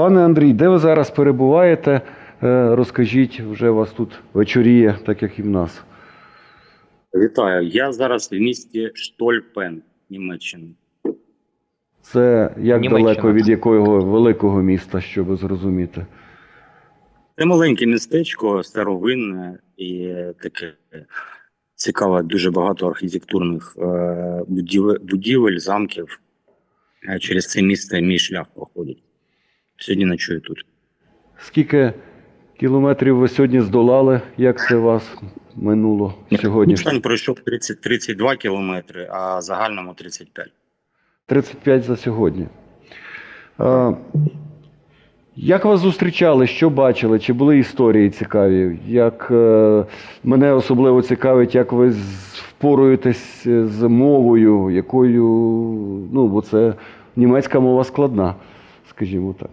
Пане Андрій, де ви зараз перебуваєте? Е, Розкажіть, вже у вас тут вечоріє, так як і в нас. Вітаю. Я зараз в місті Штольпен, Німеччина. Це як Німеччина. далеко від якого великого міста, щоб зрозуміти? Це маленьке містечко, старовинне і таке цікаве, дуже багато архітектурних е, будівель, будівель, замків. Е, Через це місце мій шлях проходить. Сьогодні ночую тут. Скільки кілометрів ви сьогодні здолали? Як це вас минуло сьогодні? Штань пройшов 30, 32 кілометри, а загальному 35. 35 за сьогодні. А, як вас зустрічали? Що бачили? Чи були історії цікаві? Як, е, мене особливо цікавить, як ви впоруєтесь з мовою, якою, ну, бо це німецька мова складна, скажімо так.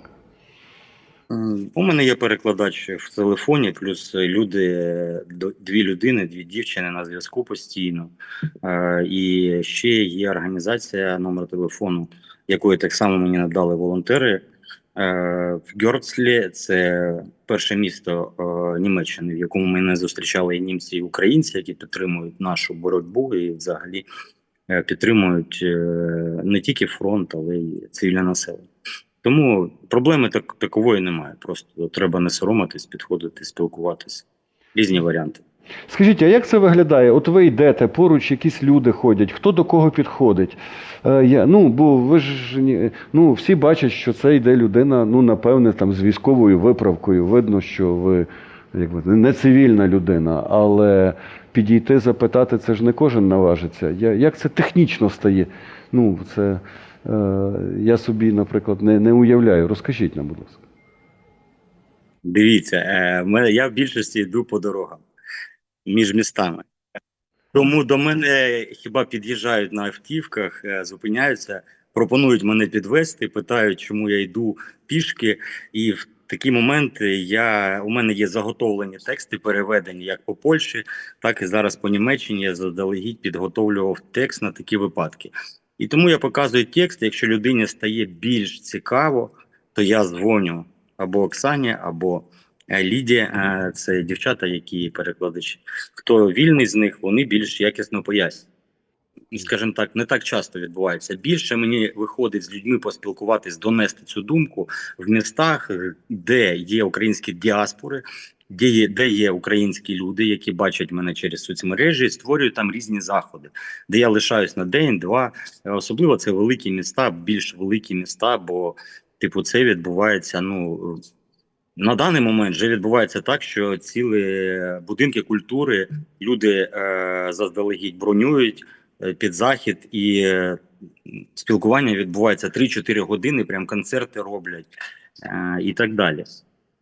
У мене є перекладач в телефоні, плюс люди, дві людини, дві дівчини на зв'язку постійно. Е, І ще є організація номер телефону, якої так само мені надали волонтери. Е, В Гьорцлі це перше місто е, Німеччини, в якому мене зустрічали і німці, і українці, які підтримують нашу боротьбу і взагалі підтримують не тільки фронт, але й цивільне населення. Тому проблеми так, такової немає. Просто треба не соромитись, підходити, спілкуватися. Різні варіанти. Скажіть, а як це виглядає? От ви йдете, поруч якісь люди ходять, хто до кого підходить? Е, ну, бо ви ж ну, всі бачать, що це йде людина, ну, напевне, там, з військовою виправкою. Видно, що ви якби, не цивільна людина, але підійти, запитати, це ж не кожен наважиться. Я, як це технічно стає? Ну, це я собі, наприклад, не, не уявляю. Розкажіть нам, будь ласка. Дивіться, е, я в більшості йду по дорогам між містами. Тому до мене хіба під'їжджають на автівках, е, зупиняються, пропонують мене підвести, питають, чому я йду пішки. І в такі моменти я, у мене є заготовлені тексти, переведені як по Польщі, так і зараз по Німеччині. Я заздалегідь підготовлював текст на такі випадки. І тому я показую текст. Якщо людині стає більш цікаво, то я дзвоню або Оксані, або е, Ліді. Е, Це дівчата, які перекладачі. Хто вільний з них, вони більш якісно пояснюють. Скажімо так, не так часто відбувається. Більше мені виходить з людьми поспілкуватись, донести цю думку в містах, е, де є українські діаспори, де де є українські люди, які бачать мене через соцмережі, і створюю там різні заходи, де я лишаюсь на день, два. Е, Особливо це великі міста, більш великі міста, бо типу це відбувається. Ну на даний момент вже відбувається так, що цілі будинки культури люди е, заздалегідь бронюють е, під захід, і е, спілкування відбувається 3-4 години, прям концерти роблять е, і так далі.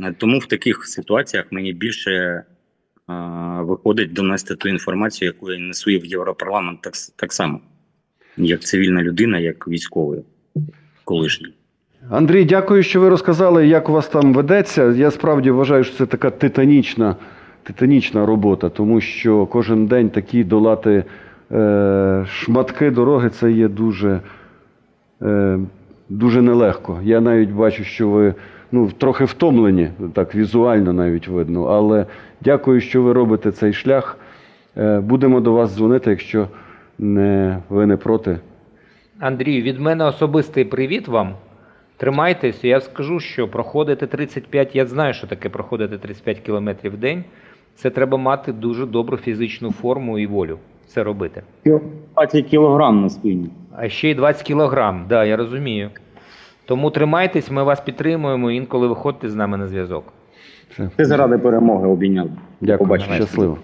Е, Тому в таких ситуаціях мені більше е, виходить донести ту інформацію, яку я несу в Європарламент так, так само, як цивільна людина, як військовий колишній. Андрій, дякую, що ви розказали, як у вас там ведеться. Я справді вважаю, що це така титанічна, титанічна робота, тому що кожен день такі долати е, шматки дороги це є дуже, е, дуже нелегко. Я навіть бачу, що ви ну, трохи втомлені, так візуально навіть видно. Але дякую, що ви робите цей шлях. Е, будемо до вас дзвонити, якщо не, ви не проти. Андрій, від мене особистий привіт вам. Тримайтесь, я скажу, що проходити 35, я знаю, що таке проходити 35 кілометрів в день. Це треба мати дуже добру фізичну форму і волю це робити. 20 кілограм на спині. А ще й 20 кілограм, да, я розумію. Тому тримайтесь, ми вас підтримуємо, інколи виходьте з нами на зв'язок. Все. Ти заради перемоги обійняв. Дякую, Побачимо. щасливо.